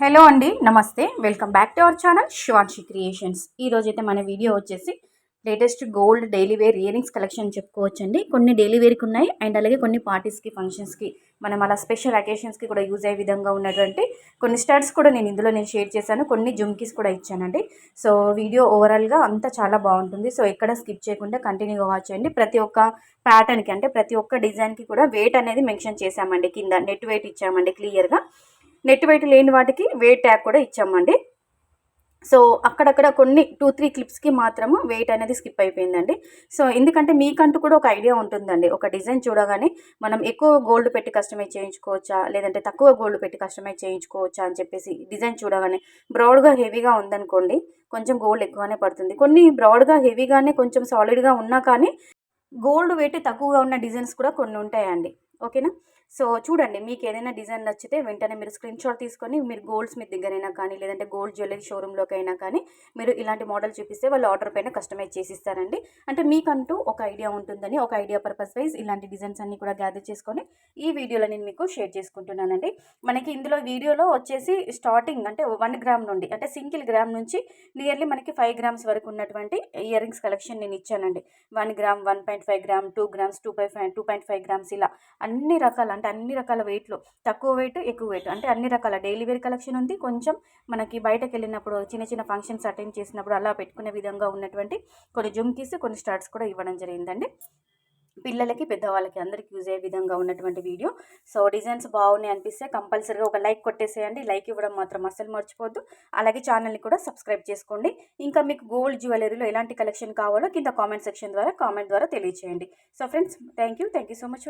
Hello అండి నమస్తే. Welcome back to our channel Shivanshi creations ఈరోజు అయితే మన వీడియో వచ్చేసి latest gold daily wear earrings collection చెప్పుకోవచ్చండి. కొన్ని డైలీ వేర్కి ఉన్నాయి. అండ్ అలాగే కొన్ని పార్టీస్కి ఫంక్షన్స్కి మనం అలా స్పెషల్ అకేషన్స్కి కూడా యూజ్ అయ్యే విధంగా ఉన్నటువంటి కొన్ని స్టడ్స్ కూడా నేను ఇందులో నేను షేర్ చేశాను. కొన్ని జుమ్కీస్ కూడా ఇచ్చానండి. సో వీడియో ఓవరాల్గా అంతా చాలా బాగుంటుంది. సో ఎక్కడ స్కిప్ చేయకుండా కంటిన్యూగా వాచ్ చేయండి. ప్రతి ఒక్క ప్యాటర్న్కి అంటే ప్రతి ఒక్క డిజైన్కి కూడా వెయిట్ అనేది మెన్షన్ చేశామండి. కింద నెట్ వెయిట్ ఇచ్చామండి క్లియర్గా నెట్ వెయిట్ లేని వాటికి వెయిట్ ట్యాగ్ కూడా ఇచ్చామండి. సో అక్కడక్కడ కొన్ని టూ త్రీ క్లిప్స్కి మాత్రము వెయిట్ అనేది స్కిప్ అయిపోయిందండి. సో ఎందుకంటే మీకంటూ కూడా ఒక ఐడియా ఉంటుందండి. ఒక డిజైన్ చూడగానే మనం ఎక్కువ గోల్డ్ పెట్టి కస్టమైజ్ చేయించుకోవచ్చా? లేదంటే తక్కువ గోల్డ్ పెట్టి కస్టమైజ్ చేయించుకోవచ్చా అని చెప్పేసి డిజైన్ చూడగానే బ్రౌడ్గా హెవీగా ఉందనుకోండి కొంచెం గోల్డ్ ఎక్కువనే పడుతుంది. కొన్ని బ్రౌడ్గా హెవీగానే కొంచెం సాలిడ్గా ఉన్నా కానీ గోల్డ్ వెయిట్ తక్కువగా ఉన్న డిజైన్స్ కూడా కొన్ని ఉంటాయండి. ఓకేనా? సో చూడండి మీకు ఏదైనా డిజైన్ నచ్చితే వెంటనే మీరు స్క్రీన్ షాట్ తీసుకొని మీరు గోల్డ్ స్మిత్ దగ్గరైనా కానీ లేదంటే గోల్డ్ జ్యువెలరీ షోరూంలోకి అయినా కానీ మీరు ఇలాంటి మోడల్ చూపిస్తే వాళ్ళు ఆర్డర్ పైన కస్టమైజ్ చేసి ఇస్తారండి అంటే మీకంటూ ఒక ఐడియా ఉంటుందని ఒక ఐడియా పర్పస్ వైజ్ ఇలాంటి డిజైన్స్ అన్ని కూడా గ్యాదర్ చేసుకొని ఈ వీడియోలో నేను మీకు షేర్ చేసుకుంటున్నానండి. మనకి ఇందులో వీడియోలో వచ్చేసి స్టార్టింగ్ అంటే వన్ గ్రామ్ నుండి అంటే సింగిల్ గ్రామ్ నుంచి నియర్లీ మనకి ఫైవ్ గ్రామ్స్ వరకు ఉన్నటువంటి ఇయర్ రింగ్స్ కలెక్షన్ నేను ఇచ్చానండి. One gram one point five gram two grams two point five two point five grams ఇలా అన్ని రకాల అంటే అన్ని రకాల వెయిట్లో. తక్కువ వెయిట్ ఎక్కువ వెయిట్. అంటే అన్ని రకాల డైలీ వేర్ కలెక్షన్ ఉంది. కొంచెం మనకి బయటకు వెళ్ళినప్పుడు చిన్న చిన్న ఫంక్షన్స్ అటెండ్ చేసినప్పుడు అలా పెట్టుకునే విధంగా ఉన్నటువంటి కొన్ని జుమ్కీస్ కొన్ని స్టార్ట్స్ కూడా ఇవ్వడం జరిగిందండి. పిల్లలకి పెద్దవాళ్ళకి అందరికి యూజ్ అయ్యే విధంగా ఉన్నటువంటి వీడియో. సో డిజైన్స్ బాగున్నాయి అనిపిస్తే కంపల్సరీగా ఒక లైక్ కొట్టేసేయండి. లైక్ ఇవ్వడం మాత్రం అస్సలు మర్చిపోద్దు అలాగే ఛానల్ని కూడా సబ్స్క్రైబ్ చేసుకోండి. ఇంకా మీకు గోల్డ్ జ్యువెలరీలో ఎలాంటి కలెక్షన్ కావాలో కింద కామెంట్ సెక్షన్ ద్వారా కామెంట్ ద్వారా తెలియచేయండి. So friends thank you thank you so much.